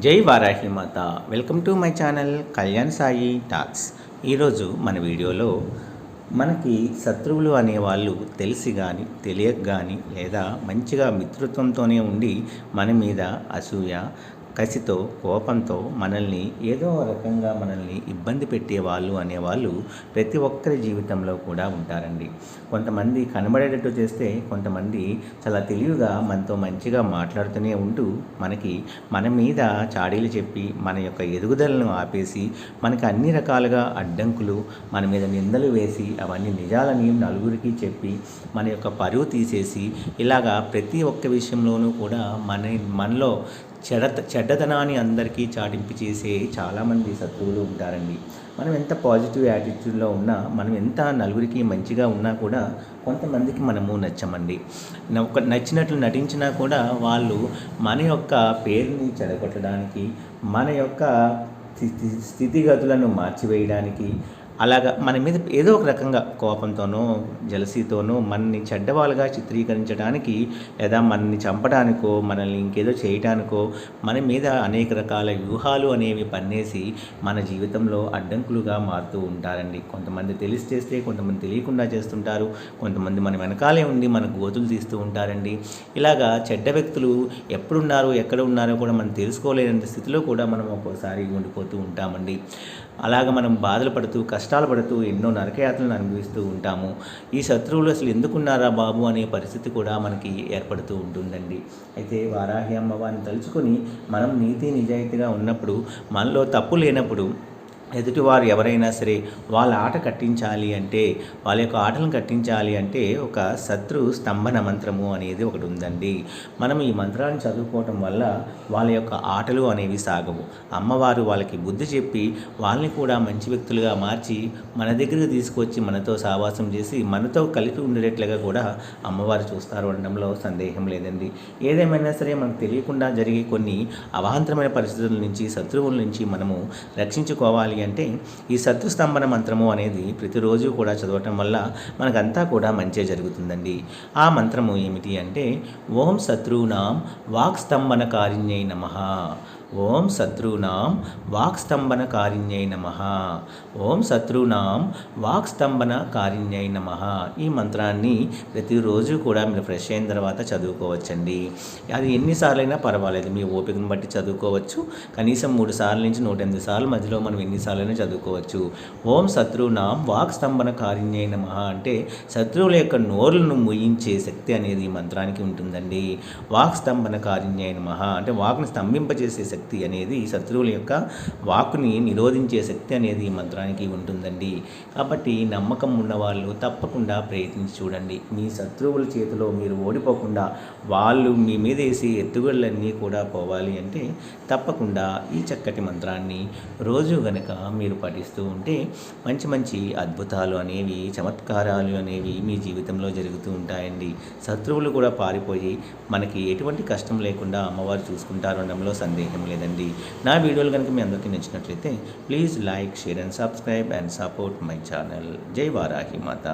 Jai Varahi Mata. Welcome to my channel Kalyan Sai talks. ఈరోజు మన వీడియోలో మనకి శత్రువులు అనేవాళ్ళు తెలిసి కానీ తెలియక కానీ లేదా మంచిగా మిత్రత్వంతోనే ఉండి మన మీద అసూయ కసితో కోపంతో మనల్ని ఏదో రకంగా మనల్ని ఇబ్బంది పెట్టేవాళ్ళు అనేవాళ్ళు ప్రతి ఒక్కరి జీవితంలో కూడా ఉంటారండి. కొంతమంది కనబడేటట్టు చేస్తే కొంతమంది చాలా తెలివిగా మనతో మంచిగా మాట్లాడుతూనే ఉంటూ మనకి మన మీద చాడీలు చెప్పి మన యొక్క ఎదుగుదలను ఆపేసి మనకి అన్ని రకాలుగా అడ్డంకులు మన మీద నిందలు వేసి అవన్నీ నిజాలని నలుగురికి చెప్పి మన యొక్క పరువు తీసేసి ఇలాగా ప్రతి ఒక్క విషయంలోనూ కూడా మన మనలో చెడ చెడ్డతనాన్ని అందరికీ చాటింపు చేసే చాలామంది శత్రువులు ఉంటారండి. మనం ఎంత పాజిటివ్ యాటిట్యూడ్లో ఉన్నా మనం ఎంత నలుగురికి మంచిగా ఉన్నా కూడా కొంతమందికి మనము నచ్చమండి. ఒక నచ్చినట్లు నటించినా కూడా వాళ్ళు మన యొక్క పేరుని చెడగొట్టడానికి మన యొక్క స్థితిగతులను మార్చివేయడానికి అలాగా మన మీద ఏదో ఒక రకంగా కోపంతోనో జలసీతోనో మనని చెడ్డవాళ్ళుగా చిత్రీకరించడానికి లేదా మనల్ని చంపడానికో మనల్ని ఇంకేదో చేయటానికో మన మీద అనేక రకాల వ్యూహాలు అనేవి పన్నేసి మన జీవితంలో అడ్డంకులుగా మారుతూ ఉంటారండి. కొంతమంది తెలిసి చేస్తే కొంతమంది తెలియకుండా చేస్తుంటారు. కొంతమంది మన వెనకాలే ఉండి మన గోతులు తీస్తూ ఉంటారండి. ఇలాగా చెడ్డ వ్యక్తులు ఎప్పుడున్నారో ఎక్కడ ఉన్నారో కూడా మనం తెలుసుకోలేని స్థితిలో కూడా మనం ఒక్కోసారి ఉండిపోతూ ఉంటామండి. అలాగ మనం బాధలు పడుతూ కష్టాలు పడుతూ ఎన్నో నరకయాత్రలను అనుభవిస్తూ ఉంటాము. ఈ శత్రువులు అసలు ఎందుకున్నారా బాబు అనే పరిస్థితి కూడా మనకి ఏర్పడుతూ ఉంటుందండి. అయితే వారాహి అమ్మవారిని తలుచుకొని మనం నీతి నిజాయితీగా ఉన్నప్పుడు మనలో తప్పు లేనప్పుడు ఎదుటివారు ఎవరైనా సరే వాళ్ళ ఆట కట్టించాలి అంటే వాళ్ళ యొక్క ఆటలను కట్టించాలి అంటే ఒక శత్రు స్తంభన మంత్రము అనేది ఒకటి ఉందండి. మనం ఈ మంత్రాన్ని చదువుకోవటం వల్ల వాళ్ళ యొక్క ఆటలు అనేవి సాగవు. అమ్మవారు వాళ్ళకి బుద్ధి చెప్పి వాళ్ళని కూడా మంచి వ్యక్తులుగా మార్చి మన దగ్గరకు తీసుకొచ్చి మనతో సావాసం చేసి మనతో కలిపి ఉండేటట్లుగా కూడా అమ్మవారు చూస్తారు అనడంలో సందేహం లేదండి. ఏదేమైనా సరే మనకు తెలియకుండా జరిగే కొన్ని అవాంతరమైన పరిస్థితుల నుంచి శత్రువుల నుంచి మనము రక్షించుకోవాలి అంటే ఈ శత్రుస్తంభన మంత్రము అనేది ప్రతిరోజు కూడా చదవటం వల్ల మనకంతా కూడా మంచే జరుగుతుందండి. ఆ మంత్రము ఏమిటి అంటే ఓం శత్రువునాం వాక్ స్తంభన కారిణ్యై నమ. ఓం శత్రువునాం వాక్ స్తంభన కారిణ్యై నమ. ఓం శత్రువునాం వాక్ స్తంభన కారిణ్యై నమ. ఈ మంత్రాన్ని ప్రతిరోజు కూడా మీరు ఫ్రెష్ అయిన తర్వాత చదువుకోవచ్చండి. అది ఎన్నిసార్లైనా పర్వాలేదు. మీ ఓపికను బట్టి చదువుకోవచ్చు. కనీసం మూడు సార్లు నుంచి నూట ఎనిమిది సార్లు మధ్యలో మనం ఎన్నిసార్లైనా చదువుకోవచ్చు. ఓం శత్రునాం వాక్ స్తంభన కారిణ్యై నమ అంటే శత్రువుల యొక్క నోరులను ముయించే శక్తి అనేది ఈ మంత్రానికి ఉంటుందండి. వాక్ స్తంభన కారిణ్యై నమ అంటే వాక్ని స్తంభింపజేసే శక్తి అనేది శత్రువుల యొక్క వాక్కుని నిరోధించే శక్తి అనేది ఈ మంత్రానికి ఉంటుందండి. కాబట్టి నమ్మకం ఉన్నవాళ్ళు తప్పకుండా ప్రయత్నించి చూడండి. మీ శత్రువుల చేతిలో మీరు ఓడిపోకుండా వాళ్ళు మీ మీద వేసి ఎత్తుగళ్ళన్నీ కూడా పోవాలి అంటే తప్పకుండా ఈ చక్కటి మంత్రాన్ని రోజు గనక మీరు పఠిస్తూ ఉంటే మంచి మంచి అద్భుతాలు అనేవి చమత్కారాలు అనేవి మీ జీవితంలో జరుగుతూ ఉంటాయండి. శత్రువులు కూడా పారిపోయి మనకి ఎటువంటి కష్టం లేకుండా అమ్మవారు చూసుకుంటారు అనడంలో సందేహం లేదండి. నా వీడియోలు కనుక మీ అందరికీ నచ్చినట్లయితే please like share and subscribe and support my channel. Jai Varahi Mata.